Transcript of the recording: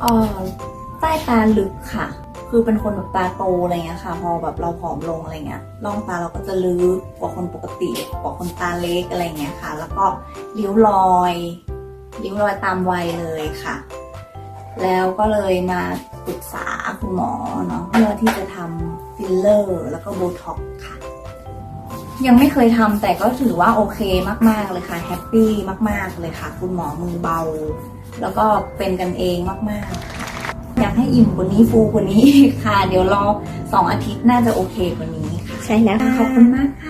เออใต้ตาลึกค่ะ คือเป็นคนแบบตาโตอะไรเงี้ยค่ะ พอแบบเราผอมลงอะไรเงี้ยร่องตาเราก็จะลึกกว่าคนปกติกว่าคนตาเล็กอะไรเงี้ยค่ะ แล้วก็ริ้วรอยริ้วรอยตามวัยเลยค่ะ แล้วก็เลยมาปรึกษาคุณหมอเนาะเพื่อที่จะทำฟิลเลอร์ แล้วก็โบท็อกค่ะ ยังไม่เคยทำแต่ก็ถือว่าโอเคมาก ๆ เลยค่ะแฮปปี้มาก ๆ เลยค่ะ คุณหมอมือเบา แล้วก็เป็นกันเองมากๆค่ะอยากให้อิ่มกว่านี้ฟูกว่านี้อีกค่ะ เดี๋ยวรอสองอาทิตย์น่าจะโอเคกว่านี้ค่ะ ใช่แล้วค่ะขอบคุณมากค่ะ